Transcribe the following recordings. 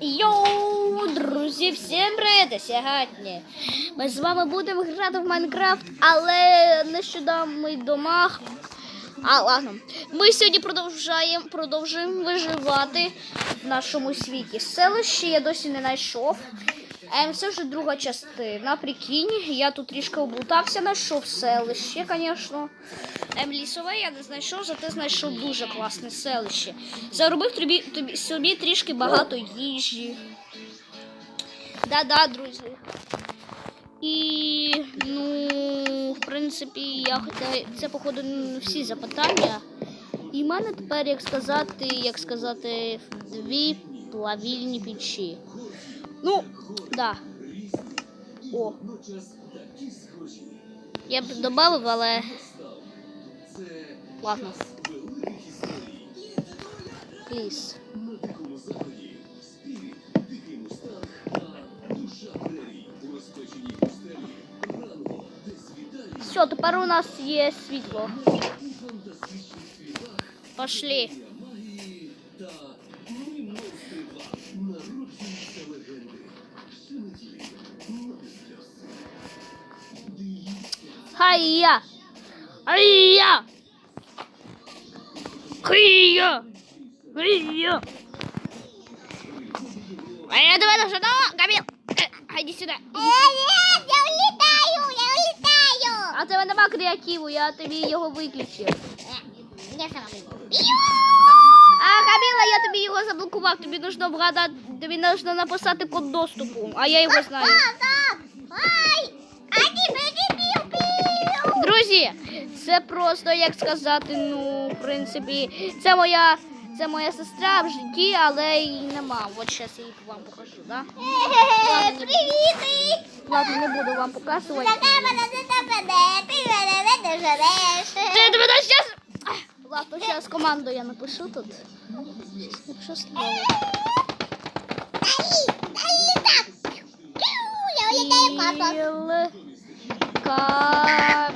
Йоу, друзі, всім привіт! Сьогодні ми з вами будемо грати в Майнкрафт, але нещодавно домах. А, ладно. Ми сьогодні продовжуємо, продовжуємо виживати в нашому світі. Селище я досі не знайшов. Ем, це вже друга частина. Прикинь, я тут трішки облутався, знайшов селище, звісно. Ем, лісове я не знайшов, зате знайшов дуже класне селище. Заробив тобі, тобі собі трішки багато їжі. Да-да, друзі. І, ну, в принципі, я хотіла. Це, походу, всі запитання. І в мене тепер, як сказати, як сказати, дві плавільні печі. Ну, да. О. Я б додав, але. Ладно. Пліз. Все, тепер у нас є світло. Пошли. Хайя! Хайя! Хайя! Хайя! А я давай даже на Гамил! Иди сюда. Нет, я улетаю, я улетаю. А тебе нема креативу, я тобі його виключив. Я сама выйду. А Каміла, я тобі його заблокував. Тобі нужно вгадати, тобі нужно написати код доступу, а я його знаю. Ай! Друзі, це просто як сказати, ну, в принципі, це моя. Це моя сестра в житті, але її нема. От зараз я її вам покажу, да? Е, Привіт! Ладно, не буду вам показувати. Така мене не ти мене не доженеш. Ти тебе зараз. Ладно, зараз команду я напишу тут. Якщо слово. Дай, дай літак. Я улітаю в Каміла.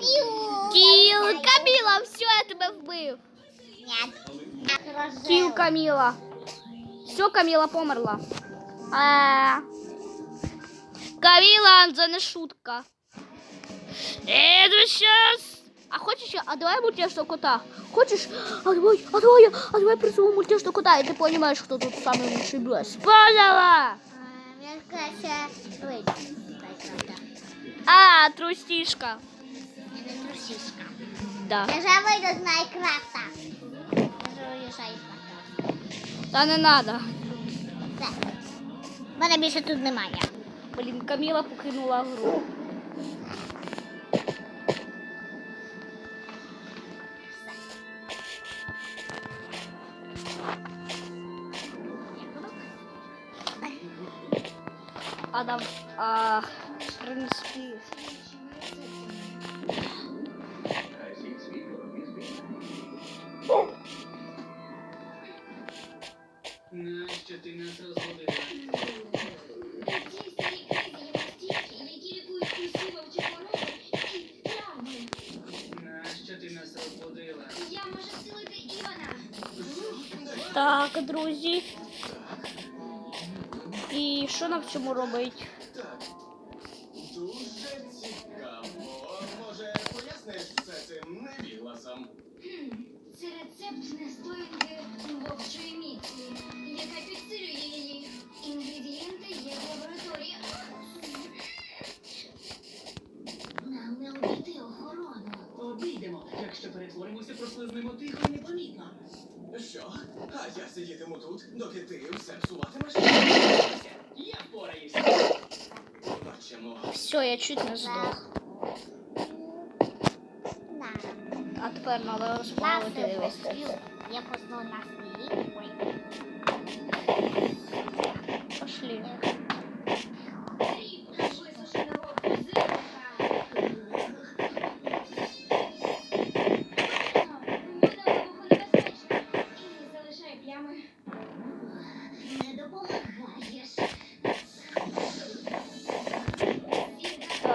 піу. Кіл Каміла, все, я тебе вбив. Нет. Кіл Каміла. Все, Каміла померла. А. Каміла, це не шутка. Е, ну щас. А хочеш, я- а давай мультяшного кота? Хочешь? А давай, а давай, я- а давай призову мультяшного кота, и ты понимаешь, кто тут самый лучший босс. Поняла? Мне кажется, вийде. А, трусишка. Я не трусишка. Да. Я же вийду з Майнкрафта. Я же Майнкрафта. Та не надо. Все. Мене більше тут немає. Блін, Каміла покинула гру. А да, а, в принципі, Нащо ти нас розбудила? Нащо ти нас розбудила? Я можу вцілити Івана. так, друзі. І що нам в цьому робить? Сидітиму тут, доки ти все псуватимеш? Я впораюся. Бачимо. Все, я чуть не здох. А тепер треба розплавити Нас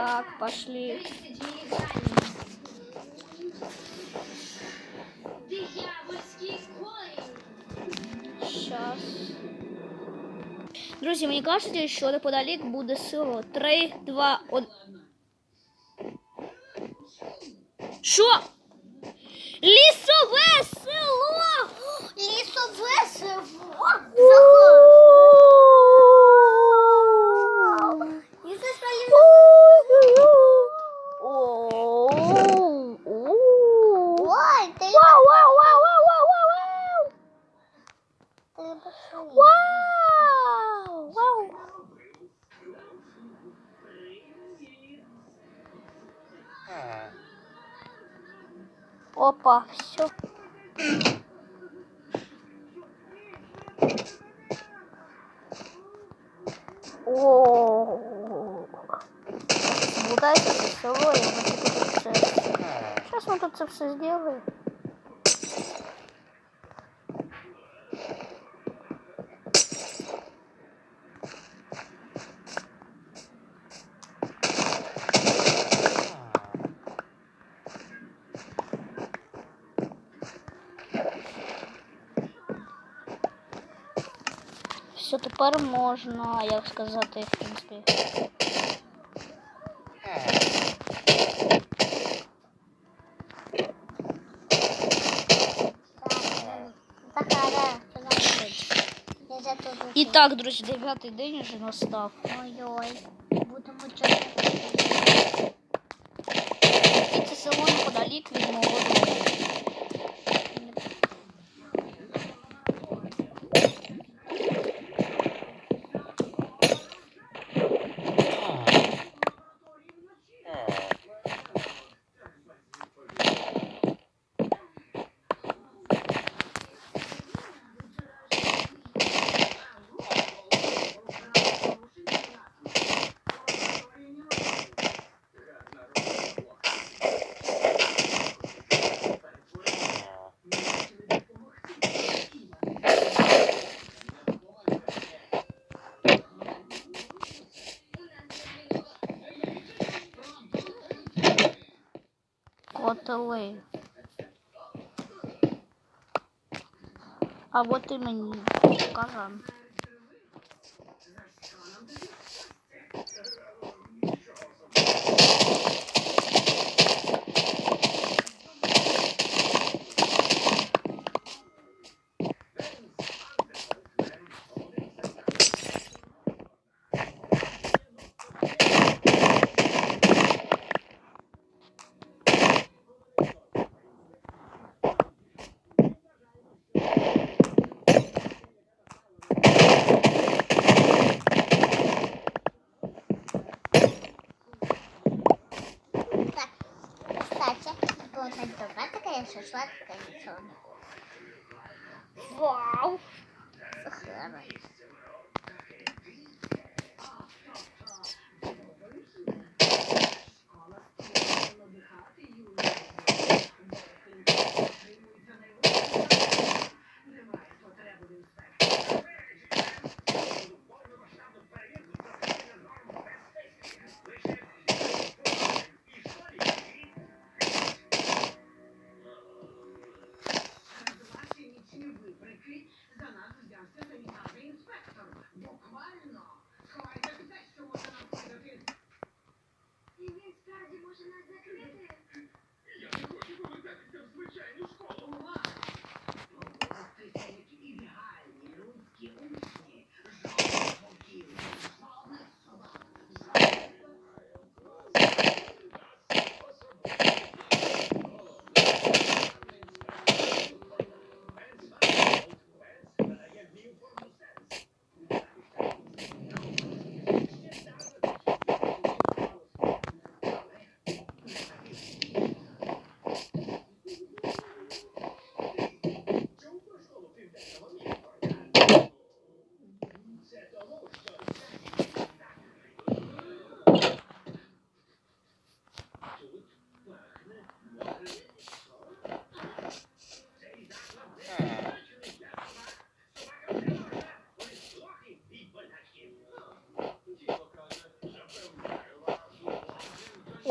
Так, пошли. 30 міліграмів. Диявольський корінь. Раз. Друзі, мені кажуть, що неподалік буде село. Три, два, один. Що? Лісове село! Лісове село. І Опа, все. О, Заблудайся це село, і ми тут все. Зараз ми тут це все зробимо. Все, тепер можна, як сказати, в принципі. І так, друзі, дев'ятий день вже настав. Ой-ой. Будемо чекати. І це село неподалік від мого дому. Котели. А вот и мне. казан. кстати, вот добра такая шашлык традиционная. Вау! Захара.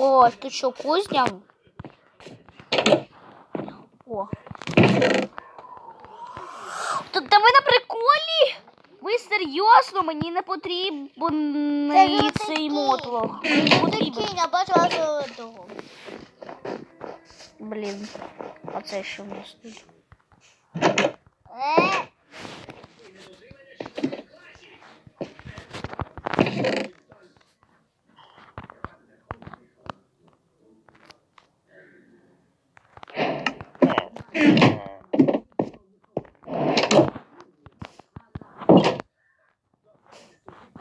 О, ти що, кузня? О. Та, та ви на приколі? Ви серйозно? Мені не потрібен цей мотлох. Мені потрібен. Кінь, а бачила золотого. Блін. А це що в нас тут?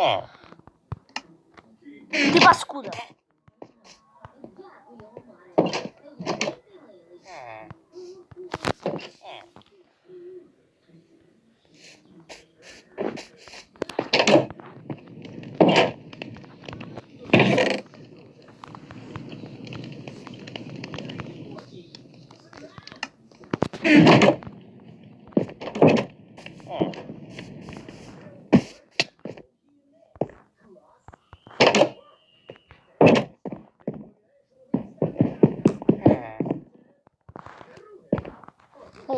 О. Ти паскуда.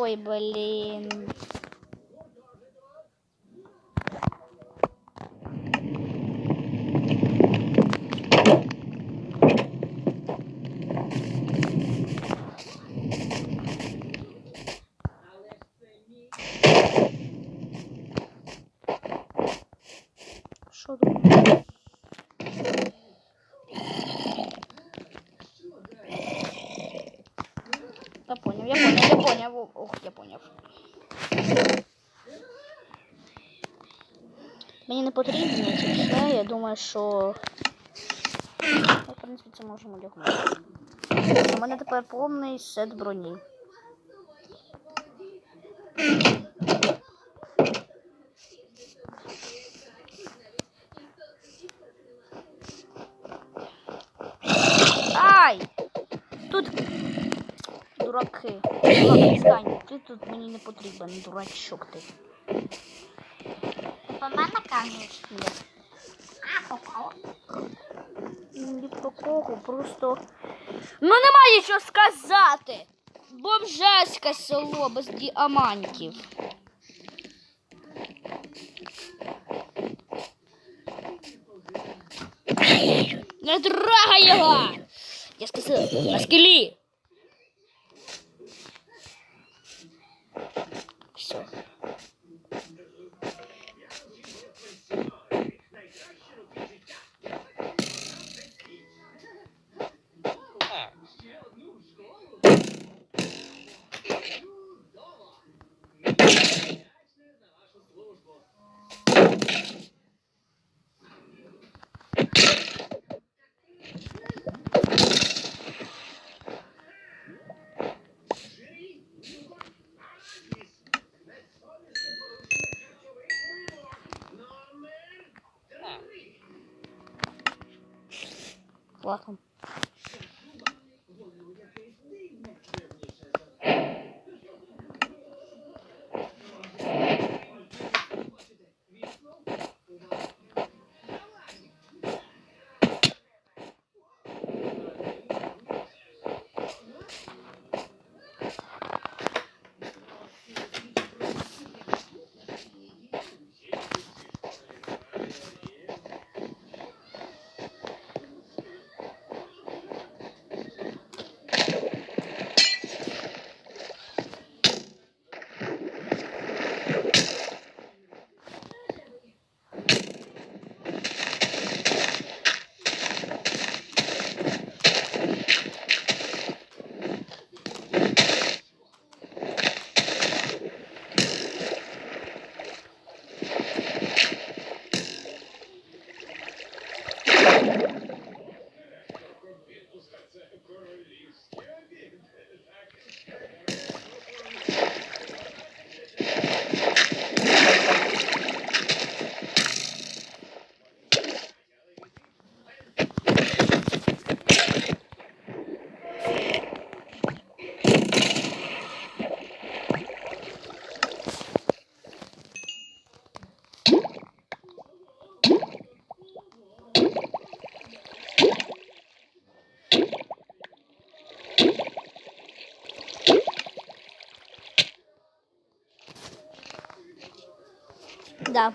Ой, блін. Що тут? Я понял, я понял, я понял. Ох, я понял. Потрібно це все. Я думаю, що. Ну, в принципі, це можемо лягнути. У мене тепер повний сет броні. Ай! Тут дураки. Дурак, відстань. Ти тут мені не потрібен, дурачок ти. Кажеш? Ні. А, попала. Ні про кого, просто. Ну немає нічого сказати. Бомжеське село без діамантів. Не трогай його! Я сказав, на скелі. Все. Ладно. Да,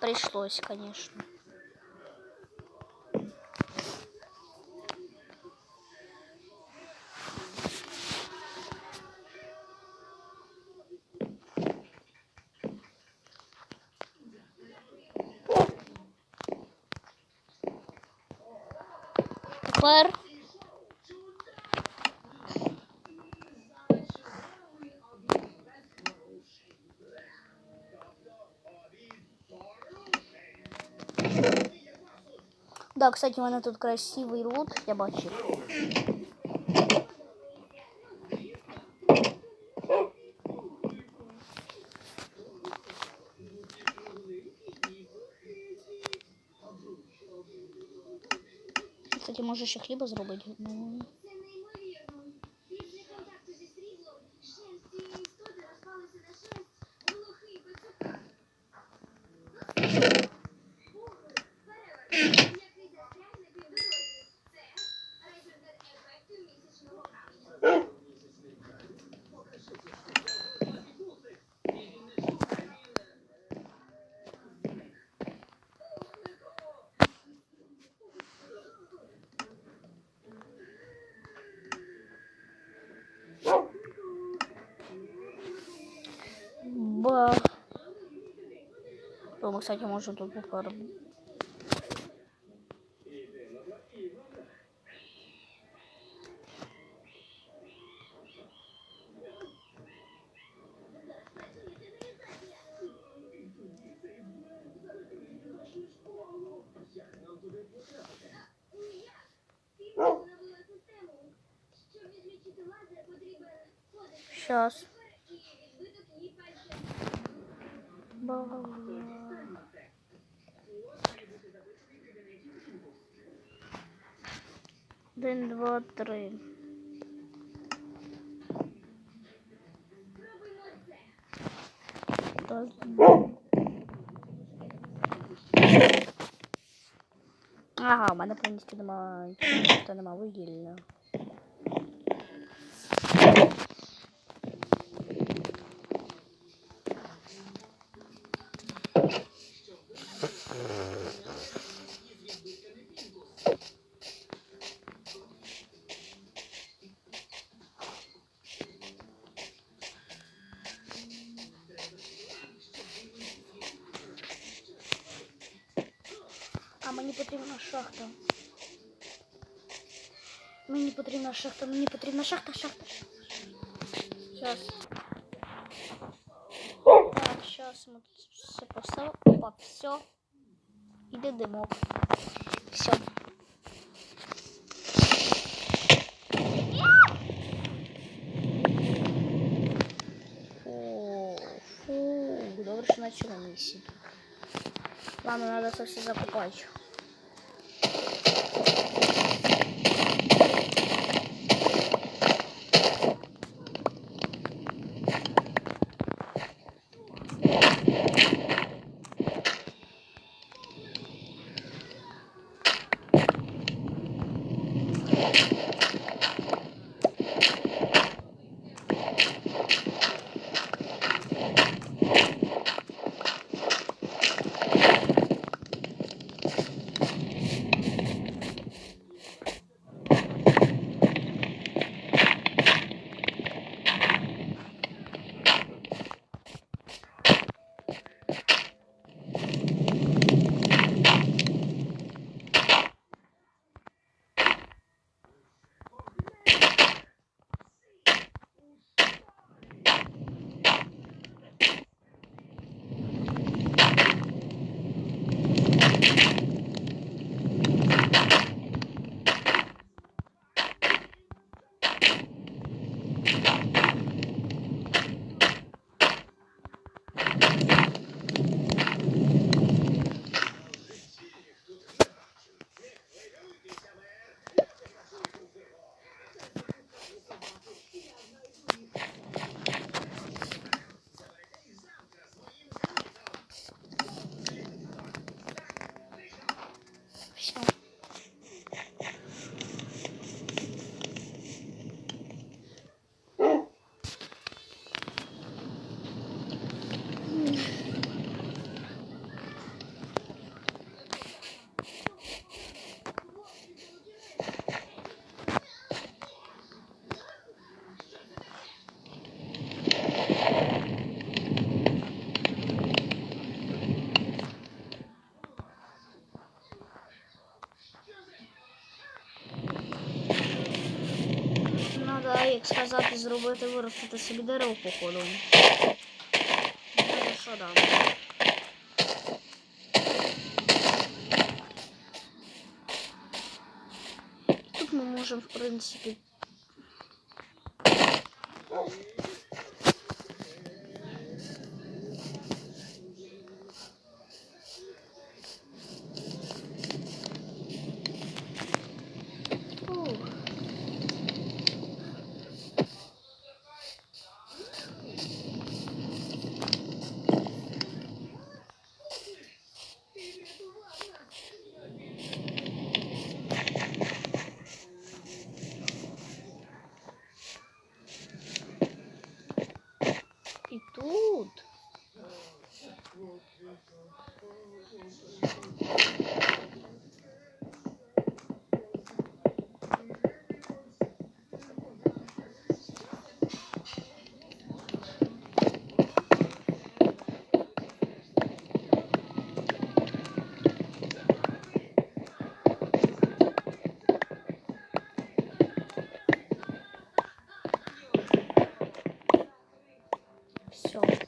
пришлось, конечно. Тепер Да, кстати, у мене тут красивий лут, я бачив. Кстати, може ще хліба зробити. Рома, кстати, може тут попар. Встановила систему. Один, два, три. Ага, у мене повністю немає. Та нема вугілля. Мені потрібна шахта. Мені потрібна шахта, мені потрібна шахта, шахта. Сейчас. Так, сейчас ми тут все поставимо. Опа, все. Іде димок. Все. Фу, добре, що начала миссию. Ладно, надо это все закупать. Як сказати, зробити виростити собі дерево походу. Ну, що дам? Тут ми можемо, в принципі. Çok.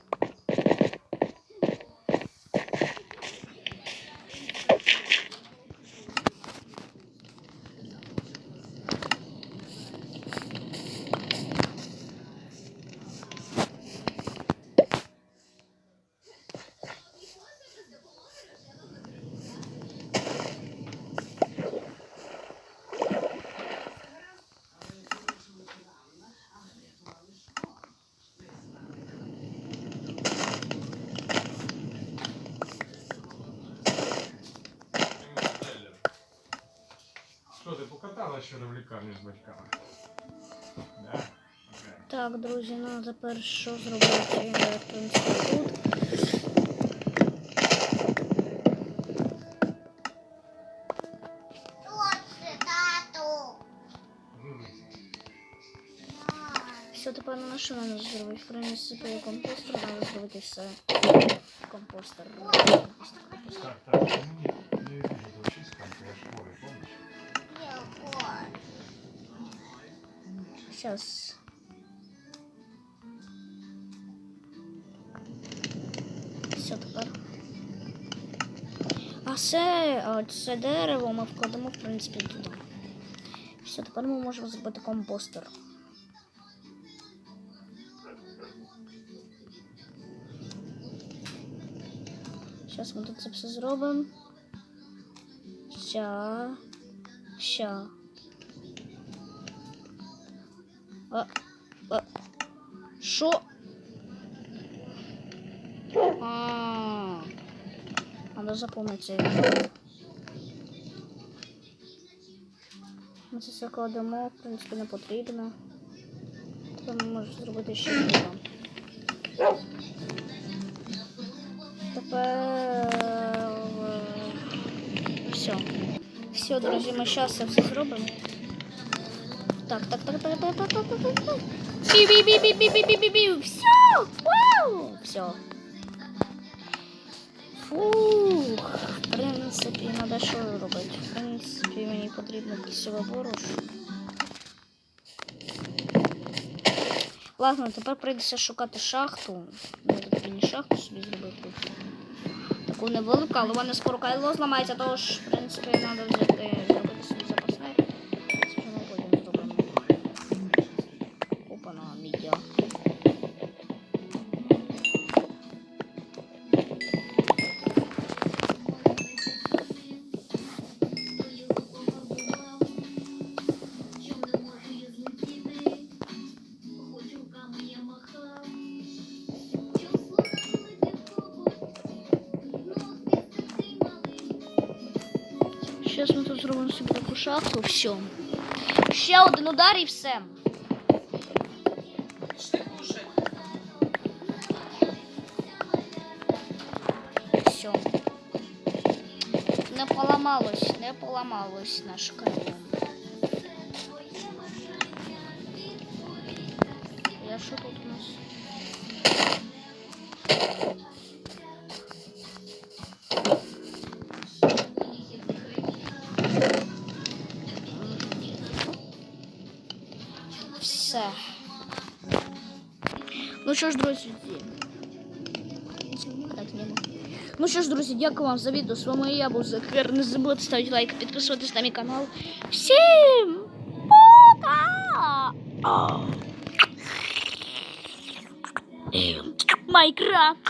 ти покатала вчора в лікарні з батьками? Да? Окей. Так, друзі, ну тепер що зробити? Я, в принципі, тут. Хто це, тату? М. Все, тепер на що треба зробити? В принципі, компостер треба зробити все. Компостер. Так, так, Сейчас. Все тепер. А це, це дерево ми вкладемо, в принципі, туди. Все, тепер ми можемо зробити компостер. Зараз ми тут це все зробимо. Ща. Ща. Що? А, Надо запомнити це. Ми це все в принципі, не потрібно. Тепер ми можемо зробити ще два. Тепер е, все. Все, друзі, ми зараз це все зробимо. Так, так, так, так, так, так, так, так, так, бі бі бі бі бі бі бі бі бі Все! Вау! Все. Фух. В принципі, треба що робити? В принципі, мені потрібно кисове борошно. Ладно, тепер прийдеться шукати шахту. Я тут мені шахту собі зробив тут. Таку невелику, але в мене скоро кайло зламається, тож, в принципі, треба взяти, шахту. Все. Ще один удар і все. Все. Не поламалось, не поламалось наш кайло. Я що тут у нас? що ж, друзі. Так, зніму. Ну що ж, друзі, дякую вам за відео. З вами я був Захар. Не забудьте ставити лайк, підписуватись на мій канал. Всім пока! Майкрафт!